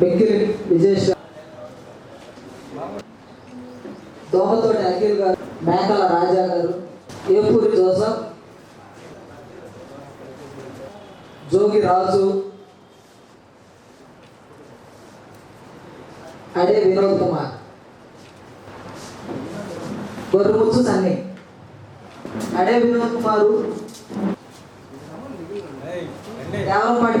బెక్కిరి విజేష్ దోమతోటి అఖిల్ గారు మేకల రాజా గారు ఏపూరి జోసఫ్ జోగి రాజు అడే వినోద్ కుమార్. గొర్రెముచ్చు సన్ని. అడే వినోద్ కుమారు. దేవరపాటి